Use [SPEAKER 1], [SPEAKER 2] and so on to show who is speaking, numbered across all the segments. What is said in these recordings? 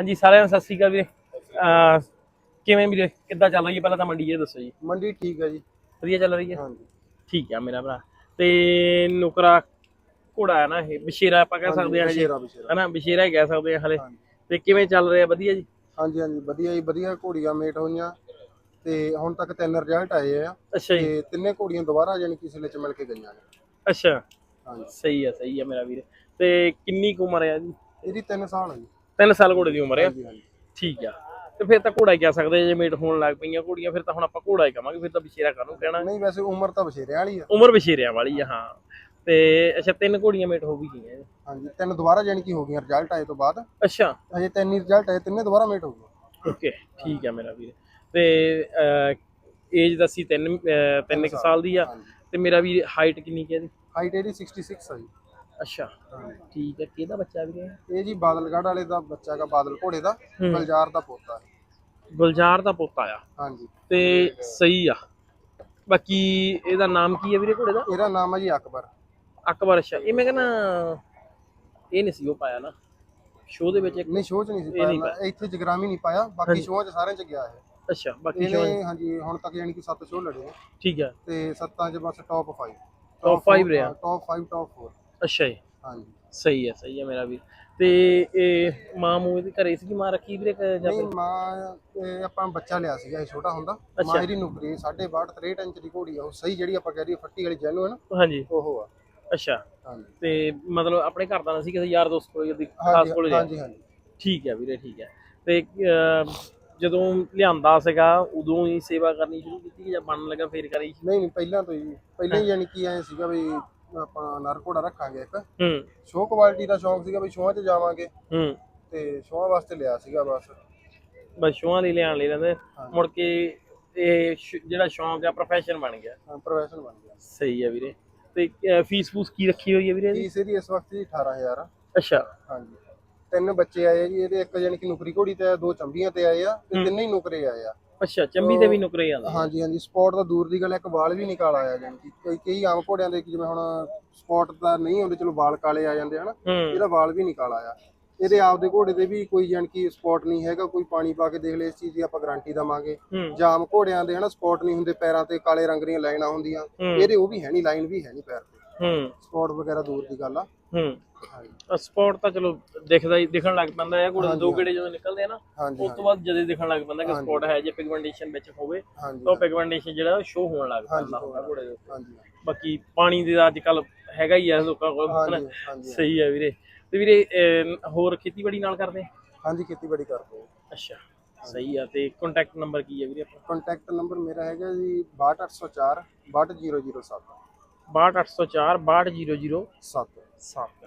[SPEAKER 1] ਹਾਂਜੀ ਸਾਰਿਆਂ ਨੂੰ ਸਤਿ ਸ਼੍ਰੀ ਅਕਾਲ ਵੀਰੇ। ਅਹ ਕਿਵੇਂ ਵੀਰੇ? ਕਿੱਦਾਂ ਚੱਲ ਰਹੀ ਹੈ? ਪਹਿਲਾਂ ਤਾਂ ਮੰਡੀ ਇਹ ਦੱਸੋ ਜੀ।
[SPEAKER 2] ਮੰਡੀ ਠੀਕ ਹੈ ਜੀ।
[SPEAKER 1] ਵਧੀਆ ਚੱਲ ਰਹੀ ਹੈ?
[SPEAKER 2] ਹਾਂਜੀ।
[SPEAKER 1] ਠੀਕ ਆ ਮੇਰਾ ਭਰਾ। ਤੇ ਨੁਕਰਾ ਘੋੜਾ ਹੈ ਨਾ ਇਹ ਬਸ਼ੇਰਾ ਆਪਾਂ ਕਹਿ ਸਕਦੇ ਹਾਂ ਜੀ
[SPEAKER 2] ਬਸ਼ੇਰਾ ਬਸ਼ੇਰਾ।
[SPEAKER 1] ਹਨਾ ਬਸ਼ੇਰਾ ਹੀ ਕਹਿ ਸਕਦੇ ਹਾਂ ਹਲੇ।
[SPEAKER 2] ਹਾਂਜੀ।
[SPEAKER 1] ਤੇ ਕਿਵੇਂ ਚੱਲ ਰਿਹਾ? ਵਧੀਆ ਜੀ?
[SPEAKER 2] ਹਾਂਜੀ ਹਾਂਜੀ ਵਧੀਆ ਜੀ ਵਧੀਆ ਘੋੜੀਆਂ ਮੇਟ ਹੋਈਆਂ। ਤੇ ਹੁਣ ਤੱਕ ਤਿੰਨ ਰਿਜ਼ਲਟ ਆਏ ਆ।
[SPEAKER 1] ਅੱਛਾ ਜੀ।
[SPEAKER 2] ਤੇ ਤਿੰਨੇ ਘੋੜੀਆਂ ਦੁਬਾਰਾ ਜਾਨੀ ਕਿ ਸਿਲੇ ਚ ਮਿਲ ਕੇ ਗਈਆਂ ਨੇ।
[SPEAKER 1] ਅੱਛਾ।
[SPEAKER 2] ਹਾਂਜੀ।
[SPEAKER 1] ਸਹੀ ਆ ਸਹੀ ਆ ਮੇਰਾ ਵੀਰ। ਤੇ ਕਿੰਨੀ ਕੁ ਉਮਰ ਹੈ ਜੀ
[SPEAKER 2] ਇਹਦੀ 3 ਸਾਲ ਹੈ ਜੀ।
[SPEAKER 1] 3 ਸਾਲ ਘੋੜੇ ਦੀ ਉਮਰ ਹੈ ਠੀਕ ਆ। ਤੇ ਫਿਰ ਤਾਂ ਘੋੜਾ ਹੀ ਕਹਿ ਸਕਦੇ ਜੇ ਮੇਟ ਹੋਣ ਲੱਗ ਪਈਆਂ ਘੋੜੀਆਂ ਫਿਰ ਤਾਂ ਹੁਣ ਆਪਾਂ ਘੋੜਾ ਹੀ ਕਵਾਂਗੇ ਫਿਰ ਤਾਂ ਬਸ਼ੇਰਾ ਕਾਹਨੂੰ ਕਹਿਣਾ?
[SPEAKER 2] ਨਹੀਂ ਵੈਸੇ ਉਮਰ ਤਾਂ ਬਸ਼ੇਰਿਆਂ ਵਾਲੀ ਆ।
[SPEAKER 1] ਉਮਰ ਬਸ਼ੇਰਿਆਂ ਵਾਲੀ ਆ ਹਾਂ। ਤੇ ਅੱਛਾ ਤਿੰਨ ਘੋੜੀਆਂ ਮੇਟ ਹੋ ਵੀ ਗਈਆਂ।
[SPEAKER 2] ਹਾਂਜੀ ਤਿੰਨ ਦੁਬਾਰਾ ਜਾਨੀ ਕਿ ਹੋ ਗਈਆਂ ਰਿਜ਼ਲਟ ਆਏ ਤੋਂ ਬਾਅਦ।
[SPEAKER 1] ਅੱਛਾ।
[SPEAKER 2] ਅਜੇ ਤਿੰਨ ਹੀ ਰਿਜ਼ਲਟ ਆਏ ਤਿੰਨੇ ਦੁਬਾਰਾ ਮੇਟ ਹੋ ਗਏ।
[SPEAKER 1] ਓਕੇ ਠੀਕ ਆ ਮੇਰਾ ਵੀਰ। ਤੇ ਏਜ ਦੱਸੀ ਤਿੰਨ ਅਹ, ਤਿੰਨ ਕੁ ਸਾਲ। ਦੀ ਆ। ਤੇ ਮੇਰਾ ਵੀਰ ਹਾਈਟ ਕਿੰਨੀ ਕੁ ਹੈ
[SPEAKER 2] ਹਾਈਟ ਇਹਦੀ 66 ਆ ਜੀ।
[SPEAKER 1] ਅੱਛਾ। ਠੀਕ ਹੈ ਕਿਹਦਾ ਬੱਚਾ ਵੀਰੇ?
[SPEAKER 2] ਇਹ ਜੀ ਬਾਦਲਗੜ੍ਹ ਵਾਲੇ ਦਾ ਬੱਚਾ ਦਾ ਬਾਦਲ ਘੋੜੇ ਦਾ।
[SPEAKER 1] ਹੂੰ।
[SPEAKER 2] ਗਲਜਾਰ ਦਾ ਪੋਤਾ ਹੈ।
[SPEAKER 1] ਗੁਲਜ਼ਾਰ ਦਾ ਪੋਤਾ ਆ।
[SPEAKER 2] ਹਾਂਜੀ।
[SPEAKER 1] ਤੇ ਸਹੀ ਆ। ਬਾਕੀ ਇਹਦਾ ਨਾਮ ਕੀ ਹੈ ਵੀਰੇ ਘੋੜੇ ਦਾ?
[SPEAKER 2] ਇਹਦਾ ਨਾਮ ਹੈ ਜੀ ਅਕਬਰ।
[SPEAKER 1] ਅਕਬਰ ਅੱਛਾ। ਇਹ ਮੈਂ ਕਹਿੰਦਾ ਇਹ ਨਹੀਂ ਸੀ ਉਹ ਪਾਇਆ ਨਾ। ਸ਼ੋਅ ਦੇ ਵਿੱਚ ਇੱਕ
[SPEAKER 2] ਨਹੀਂ ਸ਼ੋਅ ਚ ਨਹੀਂ ਸੀ
[SPEAKER 1] ਇਹ ਨਹੀਂ
[SPEAKER 2] ਪਾਇਆ। ਇੱਥੇ ਜਗਰਾਮੀ ਨਹੀਂ ਪਾਇਆ। ਬਾਕੀ ਸ਼ੋਅ ਚ ਸਾਰਿਆਂ ਚ ਗਿਆ ਹੈ
[SPEAKER 1] ਅੱਛਾ ਬਾਕੀ show
[SPEAKER 2] ਇਹਨੇ ਹਾਂਜੀ ਹੁਣ ਤੱਕ ਯਾਨੀ ਕਿ 7 ਸ਼ੋਅ ਲੜੇ ਨੇ
[SPEAKER 1] ਠੀਕ ਆ।
[SPEAKER 2] ਤੇ ਸੱਤਾਂ ਚ ਬਸ ਟੌਪ 5
[SPEAKER 1] Top five ਰਿਹਾ।
[SPEAKER 2] ਟੌਪ 5 ਟੌਪ 4
[SPEAKER 1] ਅੱਛਾ ਜੀ।
[SPEAKER 2] ਹਾਂਜੀ।
[SPEAKER 1] ਸਹੀ ਹੈ ਸਹੀ ਹੈ ਮੇਰਾ ਵੀਰ। ਤੇ ਇਹ ਮਾਂ ਮੂੰਹ ਇਹਦੇ ਘਰੇ ਸੀ ਕਿ ਮਾਂ ਰੱਖੀ ਵੀਰੇ ਕਿ ਜਾਂ
[SPEAKER 2] ਨਹੀਂ ਮਾਂ ਇਹ ਆਪਾਂ ਬੱਚਾ ਲਿਆ ਸੀਗਾ ਇਹ ਛੋਟਾ ਹੁੰਦਾ।
[SPEAKER 1] ਅੱਛਾ।
[SPEAKER 2] ਮਾਂ ਇਹਦੀ ਨੁਕਰੀ 62 63 ਇੰਚ ਦੀ ਘੋੜੀ ਆ ਉਹ ਸਹੀ ਜਿਹੜੀ ਆਪਾਂ ਕਹਿ ਰਹੀ ਫੱਟੀ ਵਾਲੀ ਜੈਨੂ ਹੈ ਨਾ
[SPEAKER 1] ਹਾਂਜੀ।
[SPEAKER 2] ਉਹ ਆ।
[SPEAKER 1] ਅੱਛਾ।
[SPEAKER 2] ਹਾਂਜੀ।
[SPEAKER 1] ਤੇ ਮਤਲਬ ਆਪਣੇ ਘਰ ਦਾ ਨਾ ਸੀ ਕਿਸੇ ਯਾਰ ਦੋਸਤ ਕੋਲ ਉਹਦੀ ਖਾਸ
[SPEAKER 2] ਹਾਂਜੀ
[SPEAKER 1] ਕੋਲ
[SPEAKER 2] ਹਾਂਜੀ ਹਾਂਜੀ।
[SPEAKER 1] ਠੀਕ ਹੈ ਵੀਰੇ ਠੀਕ ਹੈ। ਤੇ ਅਹ, ਜਦੋਂ ਲਿਆਂਦਾ ਸੀਗਾ ਉਦੋਂ ਹੀ ਸੇਵਾ ਕਰਨੀ ਸ਼ੁਰੂ ਕੀਤੀ ਜਾਂ ਬਣਨ ਲੱਗਾ ਫੇਰ ਕਰੀ?
[SPEAKER 2] ਨਹੀਂ ਨਹੀਂ ਪਹਿਲਾਂ ਤੋਂ ਹੀ ਪਹਿਲਾਂ ਹੀ? ਯਾਨੀ ਕਿ ਐ ਸੀਗਾ ਵੀ ਆਪਾਂ ਨਰ ਘੋੜਾ ਰੱਖਾਂਗੇ ਇੱਕ।
[SPEAKER 1] ਹੂੰ।
[SPEAKER 2] ਸ਼ੋਅ ਕੁਆਲਿਟੀ ਦਾ ਸ਼ੌਂਕ ਸੀਗਾ ਵੀ ਸ਼ੋਆਂ 'ਚ ਜਾਵਾਂਗੇ।
[SPEAKER 1] ਹੂੰ।
[SPEAKER 2] ਤੇ ਸ਼ੋਆਂ ਵਾਸਤੇ ਲਿਆ ਸੀਗਾ ਬਸ।
[SPEAKER 1] ਬਸ ਸ਼ੋਆਂ ਲਈ ਲਿਆਣ ਲਈ ਰਹਿੰਦੇ ਮੁੜ ਕੇ ਇਹ ਸ਼- ਜਿਹੜਾ ਸ਼ੌਂਕ ਆ ਪ੍ਰੋਫੈਸ਼ਨ ਬਣ ਗਿਆ।
[SPEAKER 2] ਪ੍ਰੋਫੈਸ਼ਨ ਬਣ ਗਿਆ।
[SPEAKER 1] ਸਹੀ ਹੈ ਵੀਰੇ। ਤੇ ਫੀਸ ਫੂਸ ਕੀ ਰੱਖੀ ਹੋਈ ਹੈ ਵੀਰੇ ਇਹਦੀ?
[SPEAKER 2] ਫੀਸ ਇਹਦੀ ਇਸ ਵਕਤ ਜੀ 18000 ਆ।
[SPEAKER 1] ਅੱਛਾ।
[SPEAKER 2] ਹਾਂਜੀ। ਤਿੰਨ ਬੱਚੇ ਆਏ ਆ ਜੀ ਇਹਦੇ ਇੱਕ ਜਾਨੀ ਕਿ ਨੁਕਰੀ ਘੋੜੀ ਤੇ ਆ, ਦੋ ਚੰਬੀਆਂ ਤੇ ਆਏ ਆ ਤੇ ਤਿੰਨੇ ਹੀ ਨੁਕਰੇ ਆਏ ਆ।
[SPEAKER 1] ਅੱਛਾ ਚੰਬੀ ਤੇ ਵੀ ਨੁਕਰੇ ਜਾਂਦਾ
[SPEAKER 2] ਹਾਂਜੀ ਹਾਂਜੀ ਸਪੌਟ ਦਾ ਦੂਰ ਦੀ ਗੱਲ ਹੈ, ਇੱਕ ਵਾਲ ਵੀ ਨਿਕਾਲ ਆਇਆ ਜਾਨੀ ਕਿ ਕਈ ਕਈ ਆਮ ਘੋੜਿਆਂ ਦੇ ਜਿਵੇਂ ਹੁਣ ਸਪੌਟ ਦਾ ਨਹੀਂ ਹੁੰਦੇ ਚਲੋ ਵਾਲ ਕਾਲੇ ਆ ਜਾਂਦੇ ਹਨ ਇਹਦਾ ਵਾਲ ਵੀ ਨਿਕਾਲ ਆਇਆ। ਇਹਦੇ ਆਪਦੇ ਘੋੜੇ ਦੇ ਵੀ ਕੋਈ ਜਾਨੀ ਕਿ ਸਪੌਟ ਨਹੀਂ ਹੈਗਾ ਕੋਈ ਪਾਣੀ ਪਾ ਕੇ ਦੇਖ ਲੈ ਇਸ ਚੀਜ਼ ਦੀ ਆਪਾਂ ਗਾਰੰਟੀ ਦਵਾਂਗੇ। ਜਾਮ ਘੋੜਿਆਂ ਦੇ ਹਨਾ ਸਪੌਟ ਨਹੀਂ ਹੁੰਦੇ ਪੈਰਾਂ ਤੇ ਕਾਲੇ ਰੰਗ ਦੀਆਂ ਲਾਈਨਾਂ ਹੁੰਦੀਆਂ। ਇਹਦੇ ਉਹ ਵੀ ਹੈ ਨਹੀਂ ਲਾਈਨ ਵੀ ਹੈ ਨਹੀਂ ਪੈਰ ਤੇ।
[SPEAKER 1] ਹੂੰ।
[SPEAKER 2] ਸਪੌਟ ਵਗੈਰਾ ਦੂਰ ਦੀ ਗੱਲ ਆ।
[SPEAKER 1] ਹੂੰ।
[SPEAKER 2] ਹਾਂਜੀ
[SPEAKER 1] ਸਪੋਰਟ ਤਾਂ ਚਲੋ ਦਿਖਦਾ ਹੀ ਦਿਖਣ ਲੱਗ ਪੈਂਦਾ ਹੈ। ਘੋੜੇ ਦੇ ਦੋ ਗੇੜੇ ਜਦੋਂ ਨਿਕਲਦੇ ਆ ਨਾ ਉਸ ਤੋਂ ਬਾਅਦ ਜਦੇ ਦਿਖਣ ਲੱਗ ਪੈਂਦਾ ਕਿ ਸਪੋਰਟ ਹੈ ਜੇ ਪਿਗਮੈਂਟੇਸ਼ਨ ਵਿੱਚ ਹੋਵੇ ਤਾਂ ਪਿਗਮੈਂਟੇਸ਼ਨ ਜਿਹੜਾ ਸ਼ੋ ਹੋਣ ਲੱਗ ਪੈਂਦਾ ਹੁੰਦਾ ਘੋੜੇ ਦੇ।
[SPEAKER 2] ਹਾਂਜੀ।
[SPEAKER 1] ਬਾਕੀ ਪਾਣੀ ਦੇ ਅੱਜ ਕੱਲ ਹੈਗਾ ਹੀ ਆ ਲੋਕਾਂ ਕੋਲ ਸਹੀ ਹੈ ਵੀਰੇ। ਤੇ ਵੀਰੇ ਹੋਰ ਖੇਤੀਬਾੜੀ ਨਾਲ ਕਰਦੇ
[SPEAKER 2] ਹਾਂਜੀ ਖੇਤੀਬਾੜੀ ਕਰਦੇ
[SPEAKER 1] ਅੱਛਾ ਸਹੀ ਆ। ਤੇ ਕੰਟੈਕਟ ਨੰਬਰ ਕੀ ਹੈ ਵੀਰੇ ਆਪਣਾ?
[SPEAKER 2] ਕੰਟੈਕਟ ਨੰਬਰ ਮੇਰਾ ਹੈਗਾ ਜੀ 62804 62007
[SPEAKER 1] 62804 62007
[SPEAKER 2] ਸੱਤ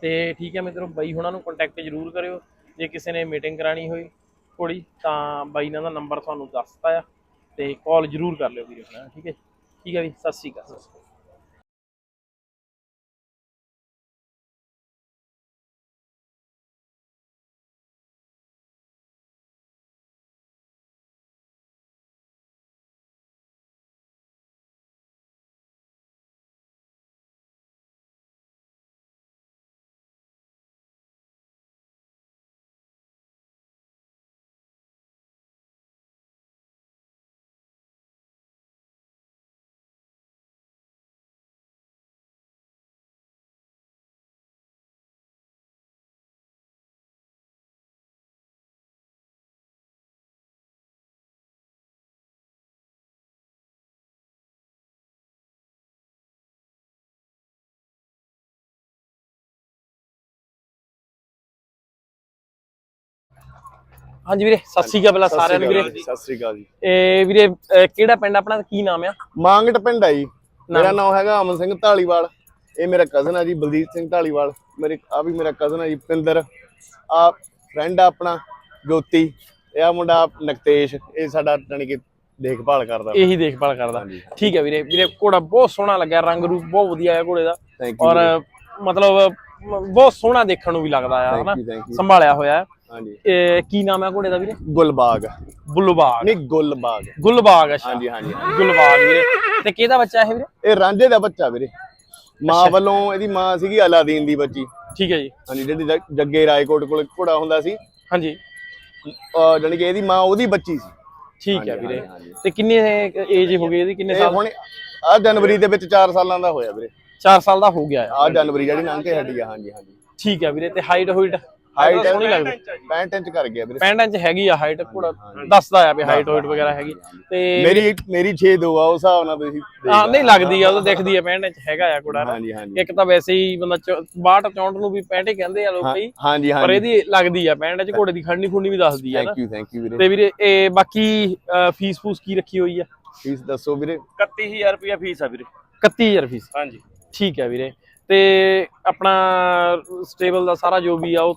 [SPEAKER 1] ਤੇ ਠੀਕ ਹੈ ਮਿੱਤਰੋ ਬਾਈ ਹੁਣਾਂ ਨੂੰ ਕੰਟੈਕਟ ਜ਼ਰੂਰ ਕਰਿਓ। ਜੇ ਕਿਸੇ ਨੇ ਮੀਟਿੰਗ ਕਰਾਣੀ ਹੋਈ ਕੁੜੀ ਤਾਂ ਬਾਈ ਇਹਨਾਂ ਦਾ ਨੰਬਰ ਤੁਹਾਨੂੰ ਦੱਸਤਾ ਆ। ਤੇ ਕਾਲ ਜ਼ਰੂਰ ਕਰ ਲਿਓ ਵੀਰੇ ਹੁਣਾਂ ਨਾਲ, ਠੀਕ ਹੈ ਠੀਕ ਹੈ ਵੀ ਸਤਿ ਸ਼੍ਰੀ ਅਕਾਲ। ਹਾਂਜੀ ਵੀਰੇ ਸਤਿ ਸ਼੍ਰੀ ਅਕਾਲ ਸਾਰਿਆਂ ਨੂੰ ਵੀਰੇ।
[SPEAKER 3] ਸਤਿ ਸ੍ਰੀ ਅਕਾਲ ਜੀ।
[SPEAKER 1] ਇਹ ਵੀਰੇ ਕਿਹੜਾ ਪਿੰਡ ਆਪਣਾ ਕੀ ਨਾਮ ਆ?
[SPEAKER 3] ਮਾਂਗਟ ਪਿੰਡ ਆ ਜੀ। ਮੇਰਾ ਨਾਮ ਹੈਗਾ ਅਮਨ ਸਿੰਘ ਢਾਲੀਵਾਲ ਇਹ ਮੇਰਾ ਕਜ਼ਨ ਆ ਜੀ ਬਲਦੀਪ ਸਿੰਘ ਢਾਲੀਵਾਲ ਮੇਰੇ ਆ ਵੀ ਮੇਰਾ ਕਜ਼ਨ ਆ ਜੀ ਪਿੰਦਰ। ਆ ਫਰੈਂਡ ਆ ਆਪਣਾ ਜੋਤੀ। ਇਹ ਆ ਮੁੰਡਾ ਨਕਤੇਸ਼। ਇਹ ਸਾਡਾ ਜਾਣੀ ਕਿ ਦੇਖਭਾਲ ਕਰਦਾ
[SPEAKER 1] ਇਹੀ ਦੇਖਭਾਲ ਕਰਦਾ। ਠੀਕ ਹੈ ਵੀਰੇ। ਵੀਰੇ ਘੋੜਾ ਬਹੁਤ ਸੋਹਣਾ ਲੱਗਿਆ ਰੰਗ ਰੂਪ ਬਹੁਤ ਵਧੀਆ ਹੈ ਘੋੜੇ ਦਾ। ਔਰ ਮਤਲਬ ਬਹੁਤ ਸੋਹਣਾ ਦੇਖਣ ਨੂੰ ਵੀ ਲੱਗਦਾ ਆ ਹਨਾ। ਸੰਭਾਲਿਆ ਹੋਇਆ ਹੈ
[SPEAKER 3] ਹਾਂਜੀ।
[SPEAKER 1] ਇਹ ਕੀ ਨਾਮ ਹੈ ਘੋੜੇ ਦਾ ਵੀਰੇ?
[SPEAKER 3] ਗੁਲਬਾਗ।
[SPEAKER 1] ਬੁੱਲਬਾਗ
[SPEAKER 3] ਨਹੀਂ ਗੁਲਬਾਗ।
[SPEAKER 1] ਗੁਲਬਾਗ ਅੱਛਾ।
[SPEAKER 3] ਹਾਂਜੀ ਹਾਂਜੀ
[SPEAKER 1] ਗੁਲਬਾਗ ਵੀਰੇ। ਤੇ ਕਿਹਦਾ ਬੱਚਾ ਇਹ ਵੀਰੇ?
[SPEAKER 3] ਇਹ ਰਾਂਝੇ ਦਾ ਬੱਚਾ ਵੀਰੇ। ਮਾਂ ਵੱਲੋਂ ਇਹਦੀ ਮਾਂ ਸੀਗੀ ਅਲਾਦੀਨ ਦੀ ਬੱਚੀ।
[SPEAKER 1] ਠੀਕ ਹੈ ਜੀ।
[SPEAKER 3] ਹਾਂਜੀ ਜਿਹੜੀ ਜੱਗ- ਜੱਗੇ ਰਾਏਕੋਟ ਕੋਲ ਘੋੜਾ ਹੁੰਦਾ ਸੀ।
[SPEAKER 1] ਹਾਂਜੀ।
[SPEAKER 3] ਅਹ ਜਾਣੀ ਕਿ ਇਹਦੀ ਮਾਂ ਉਹਦੀ ਬੱਚੀ ਸੀ।
[SPEAKER 1] ਠੀਕ ਹੈ
[SPEAKER 3] ਹਾਂਜੀ,
[SPEAKER 1] ਵੀਰੇ।
[SPEAKER 3] ਹਾਂਜੀ, ਹਾਂਜੀ।
[SPEAKER 1] ਤੇ ਕਿੰਨੇ ਏਜ ਹੋ ਗਈ ਇਹਦੀ? ਕਿੰਨੇ
[SPEAKER 3] ਇਹ
[SPEAKER 1] ਸਾਲ?
[SPEAKER 3] ਹੁਣ ਆ ਜਨਵਰੀ ਦੇ ਵਿੱਚ 4 ਸਾਲਾਂ ਦਾ ਹੋਇਆ ਵੀਰੇ।
[SPEAKER 1] 4 ਸਾਲ ਦਾ ਹੋ ਗਿਆ। ਆ
[SPEAKER 3] ਆ ਜਨਵਰੀ ਜਿਹੜੀ ਲੰਘ ਕੇ ਹਟੀ ਆ। ਹਾਂਜੀ ਹਾਂਜੀ।
[SPEAKER 1] ਠੀਕ ਹੈ ਵੀਰੇ। ਤੇ ਹਾਈਟ ਹੋਈਟ
[SPEAKER 3] ਹਾਈਟ
[SPEAKER 1] ਸੋਹਣੀ ਲੱਗਦੀ।
[SPEAKER 3] 65 ਇੰਚ ਕਰ ਗਿਆ ਵੀਰੇ।
[SPEAKER 1] 65 ਇੰਚ ਹੈਗੀ ਆ ਹਾਈਟ ਘੋੜਾ ਦੱਸਦਾ ਆ ਵੀ ਹਾਈਟ ਹੋਈਟ ਵਗੈਰਾ ਹੈਗੀ। ਤੇ
[SPEAKER 3] ਮੇਰੀ ਮੇਰੀ 6 ਦੋ ਆ ਉਸ ਹਿਸਾਬ ਨਾਲ ਤੁਸੀਂ
[SPEAKER 1] ਹਾਂ। ਨਹੀਂ ਲੱਗਦੀ ਆ ਉਹ ਤਾਂ ਦਿਖਦੀ ਆ 65 ਇੰਚ ਹੈਗਾ ਆ ਘੋੜਾ ਨਾ।
[SPEAKER 3] ਹਾਂਜੀ ਹਾਂਜੀ।
[SPEAKER 1] ਇੱਕ ਤਾਂ ਵੈਸੇ ਹੀ ਬੰਦਾ 62 64 ਨੂੰ ਵੀ 65 ਹੀ ਕਹਿੰਦੇ ਆ ਲੋਕ ਕਈ।
[SPEAKER 3] ਹਾਂਜੀ
[SPEAKER 1] ਪਰ
[SPEAKER 3] ਹਾਂਜੀ।
[SPEAKER 1] ਇਹਦੀ ਲੱਗਦੀ ਆ 65 ਇੰਚ ਘੋੜੇ ਦੀ ਖੜਨੀ ਖੁੰਨੀ ਵੀ ਦੱਸਦੀ ਆ
[SPEAKER 3] ਥੈਂਕ ਯੂ ਥੈਂਕ ਯੂ ਵੀਰੇ।
[SPEAKER 1] ਤੇ ਵੀਰੇ ਇਹ ਬਾਕੀ ਫੀਸ ਫੂਸ ਕੀ ਰੱਖੀ ਹੋਈ ਆ?
[SPEAKER 3] ਫੀਸ ਦੱਸੋ ਵੀਰੇ।
[SPEAKER 4] 31000 ਰੁਪਇਆ ਫੀਸ ਆ ਵੀਰੇ।
[SPEAKER 1] 31000 ਫੀਸ
[SPEAKER 4] ਹਾਂਜੀ।
[SPEAKER 1] ਠੀਕ ਹੈ ਵੀਰੇ। ਤੇ ਆਪਣਾ ਸਟੇਬਲ ਦਾ ਸਾਰਾ ਜੋ ਵੀ ਆ ਉਹ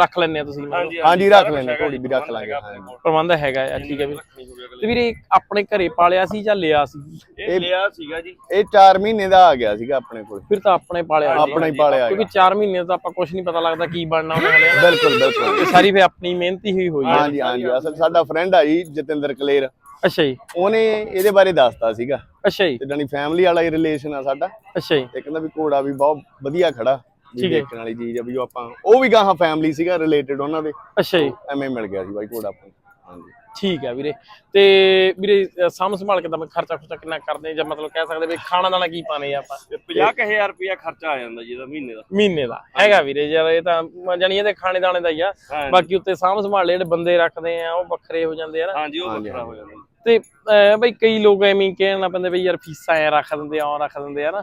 [SPEAKER 1] ਰੱਖ ਲੈਣੇ ਆ ਤੁਸੀਂ ਮਤਲਬ।
[SPEAKER 4] ਹਾਂਜੀ
[SPEAKER 3] ਰੱਖ
[SPEAKER 4] ਹੈਗਾ
[SPEAKER 3] ਘੋੜੀ ਵੀ ਰੱਖ ਲਾਂਗੇ।
[SPEAKER 1] ਪ੍ਰਬੰਧ ਹੈਗਾ ਆ ਠੀਕ ਹੈ ਵੀਰੇ ਤੇ ਵੀਰੇ ਆਪਣੇ ਘਰੇ ਪਾਲਿਆ ਸੀ ਜਾਂ ਲਿਆ ਸੀ?
[SPEAKER 4] ਇਹ ਲਿਆ ਸੀਗਾ ਜੀ।
[SPEAKER 3] ਇਹ 4 ਮਹੀਨੇ ਦਾ ਆ ਗਿਆ ਸੀਗਾ ਆਪਣੇ ਕੋਲ।
[SPEAKER 1] ਫਿਰ ਤਾਂ ਆਪਣੇ ਪਾਲਿਆ।
[SPEAKER 3] ਆਪਣਾ ਹੀ ਪਾਲਿਆ
[SPEAKER 1] ਕਿਉਂਕਿ 4 ਮਹੀਨੇ ਦਾ ਆਪਾਂ ਕੁਝ ਨਹੀਂ ਪਤਾ ਲੱਗਦਾ ਕੀ ਬਣਨਾ ਉਹਨਾਂ ਨੇ। ਹਨਾ।
[SPEAKER 3] ਬਿਲਕੁਲ ਬਿਲਕੁਲ।
[SPEAKER 1] ਇਹ ਸਾਰੀ ਫੇ ਆਪਣੀ ਮਿਹਨਤੀ ਹੀ ਹੋਈ
[SPEAKER 3] ਹਾਂਜੀ ਹਾਂਜੀ ਅਸਲ ਸਾਡਾ ਫਰੈਂਡ ਆ ਜੀ ਜਤਿੰਦਰ ਕਲੇਰ।
[SPEAKER 1] ਅੱਛਾ ਜੀ।
[SPEAKER 3] ਉਹਨੇ ਇਹਦੇ ਬਾਰੇ ਦੱਸਤਾ ਸੀਗਾ।
[SPEAKER 1] ਅੱਛਾ ਜੀ।
[SPEAKER 3] ਤੇ ਜਾਨੀ ਫੈਮਿਲੀ ਵਾਲਾ ਹੀ ਰਿਲੇਸ਼ਨ ਆ ਸਾਡਾ।
[SPEAKER 1] ਅੱਛਾ ਜੀ।
[SPEAKER 3] ਤੇ ਕਹਿੰਦਾ ਵੀ ਘੋੜਾ ਵੀ ਬਹੁਤ ਵਧੀਆ ਖੜਾ। ਵੀ
[SPEAKER 1] ਠੀਕ ਹੈ।
[SPEAKER 3] ਦੇਖਣ ਵਾਲੀ ਚੀਜ਼ ਆ ਵੀ ਉਹ ਆਪਾਂ ਉਹ ਵੀ ਗਾਹਾਂ ਫੈਮਿਲੀ ਸੀਗਾ ਰਿਲੇਟਡ ਉਹਨਾਂ ਦੇ
[SPEAKER 1] ਅੱਛਾ ਜੀ
[SPEAKER 3] ਐਵੇਂ ਮਿਲ ਗਿਆ ਸੀ ਬਾਈ ਘੋੜਾ ਆਪਾਂ ਨੂੰ। ਹਾਂਜੀ
[SPEAKER 1] ਠੀਕ ਹੈ ਵੀਰੇ ਤੇ ਵੀਰੇ ਸਾਂਭ ਸੰਭਾਲ ਕੇ ਤਾਂ ਖਰਚਾ ਖੁਰਚਾ ਕਿੰਨਾ ਕਰਦੇ ਜਾਂ ਮਤਲਬ ਕਹਿ ਸਕਦੇ ਵੀ ਖਾਣਾ ਦਾਣਾ ਕੀ ਪਾਣੇ ਆ ਆਪਾਂ
[SPEAKER 4] ਤੇ 50000 ਰੁਪਇਆ ਖਰਚਾ ਆ ਜਾਂਦਾ ਜੀ ਇਹਦਾ ਮਹੀਨੇ ਦਾ
[SPEAKER 1] ਮਹੀਨੇ ਦਾ ਹੈਗਾ ਵੀਰੇ ਯਾਰ ਇਹ ਤਾਂ ਮ- ਜਾਣੀ ਇਹਦੇ ਖਾਣੇ ਦਾਣੇ ਦਾ ਹੀ ਆ
[SPEAKER 4] ਹਾਂਜੀ।
[SPEAKER 1] ਬਾਕੀ ਉੱਤੇ ਸਾਂਭ ਸੰਭਾਲ ਜਿਹੜੇ ਬੰਦੇ ਰੱਖਦੇ ਆ ਉਹ ਵੱਖਰੇ ਹੋ ਜਾਂਦੇ ਆ ਨਾ
[SPEAKER 4] ਹਾਂਜੀ ਉਹ ਵੱਖਰਾ। ਹੋ ਜਾਂਦਾ।
[SPEAKER 1] ਤੇ ਬਈ ਕਈ ਲੋਕ ਐਵੇਂ ਕਹਿਣ ਪੈਂਦੇ ਬਈ ਯਾਰ ਫੀਸਾਂ ਐ ਰੱਖ ਦਿੰਦੇ ਆ ਉਹ ਰੱਖ ਦਿੰਦੇ ਆ ਨਾ।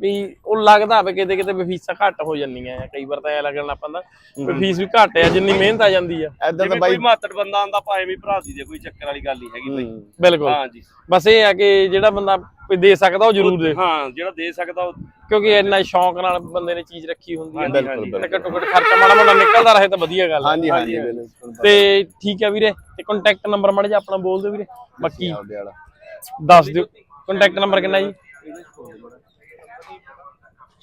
[SPEAKER 1] ਵੀ ਉਹ ਲੱਗਦਾ ਵੀ ਕਿਤੇ ਕਿਤੇ ਫੀਸਾਂ ਘੱਟ ਹੋ ਜਾਂਦੀਆਂ ਆ ਕਈ ਵਾਰ ਤਾਂ ਐ ਲੱਗਣ ਲੱਗ ਪੈਂਦਾ ਵੀ ਫੀਸ ਵੀ ਘੱਟ ਆ ਜਿੰਨੀ ਮਿਹਨਤ ਆ ਜਾਂਦੀ ਆ।
[SPEAKER 3] ਐਦਾਂ ਤਾਂ ਬਾਈ
[SPEAKER 4] ਕੋਈ ਮਾਤੜ ਬੰਦਾ ਆਂਦਾ ਭਾਵੇਂ ਵੀ ਭਰਾ ਦੀ ਦੇ ਕੋਈ ਚੱਕਰ ਵਾਲੀ ਗੱਲ ਨਹੀਂ ਹੈਗੀ ਬਈ।
[SPEAKER 3] ਹੂੰ।
[SPEAKER 1] ਬਿਲਕੁਲ।
[SPEAKER 4] ਹਾਂਜੀ
[SPEAKER 1] ਬਸ ਇਹ ਆ ਕਿ ਜਿਹੜਾ ਬੰਦਾ ਕੋਈ ਦੇ ਸਕਦਾ ਉਹ ਜ਼ਰੂਰ ਦੇ।
[SPEAKER 4] ਹਾਂ ਜਿਹੜਾ ਦੇ ਸਕਦਾ ਉਹ
[SPEAKER 1] ਕਿਉਂਕਿ ਇੰਨਾ ਸ਼ੌਂਕ ਨਾਲ ਬੰਦੇ ਨੇ ਚੀਜ਼ ਰੱਖੀ ਹੁੰਦੀ ਹੈ।
[SPEAKER 3] ਬਿਲਕੁਲ
[SPEAKER 1] ਘੱਟ ਖਰਚਾ ਮਾੜਾ ਮੋਟਾ ਨਿਕਲਦਾ ਰਹੇ ਤਾਂ ਵਧੀਆ ਗੱਲ ਹੈ।
[SPEAKER 3] ਹਾਂਜੀ ਹਾਂਜੀ
[SPEAKER 4] ਹਾਂਜੀ,
[SPEAKER 3] ਬਿਲਕੁਲ
[SPEAKER 1] ਤੇ ਠੀਕ ਹੈ ਵੀਰੇ ਤੇ ਕੰਟੈਕਟ ਨੰਬਰ ਮੜ ਜਾ ਆਪਣਾ ਬੋਲ ਦਿਓ ਵੀਰੇ। ਬਾਕੀ ਦੱਸ ਦਿਓ। ਕੰਟੈਕਟ ਨੰਬਰ ਕਿੰਨਾ ਜੀ?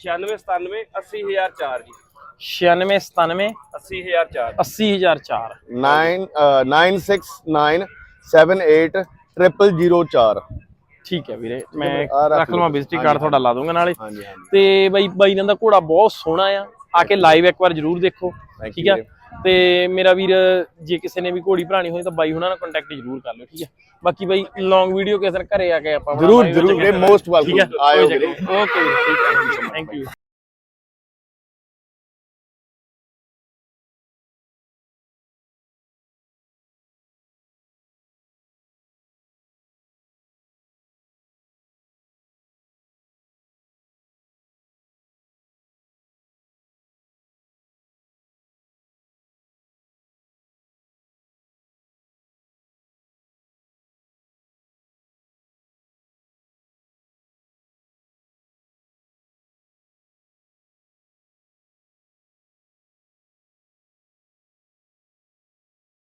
[SPEAKER 4] 96 97 80004 ਜੀ।
[SPEAKER 1] 9697
[SPEAKER 4] 80004
[SPEAKER 1] 80004
[SPEAKER 3] 9 969780004
[SPEAKER 1] ਠੀਕ ਹੈ ਵੀਰੇ ਮੈਂ
[SPEAKER 3] ਰੱਖ
[SPEAKER 1] ਲਵਾਂ। ਵਿਜ਼ਿਟਿੰਗ ਕਾਰਡ ਤੁਹਾਡਾ ਲਾ ਦੂੰਗਾ ਨਾਲੇ। ਤੇ ਬਾਈ ਬਾਈ ਇਹਨਾਂ ਦਾ ਘੋੜਾ ਬਹੁਤ ਸੋਹਣਾ ਆ ਆ ਕੇ ਲਾਈਵ ਇੱਕ ਵਾਰ ਜਰੂਰ ਦੇਖੋ ਠੀਕ ਆ। ਤੇ ਮੇਰਾ ਵੀਰ ਜੇ ਕਿਸੇ ਨੇ ਵੀ ਘੋੜੀ ਭਰਾਣੀ ਹੋਈ ਤਾਂ ਬਾਈ ਹੁਣਾਂ ਨਾਲ ਕੰਟੈਕਟ ਜਰੂਰ ਕਰ ਲਿਓ ਠੀਕ ਹੈ ਬਾਕੀ ਬਾਈ ਲੌਂਗ ਵੀਡੀਓ ਕਿਸੇ ਘਰੇ ਆ ਕੇ ਆਪਾਂ
[SPEAKER 3] ਜਰੂਰ ਜਰੂਰ ਮੋਸਟ ਵੈਲਕਮ ਆਇਓ
[SPEAKER 1] ਓਕੇ ਥੈਂਕ ਯੂ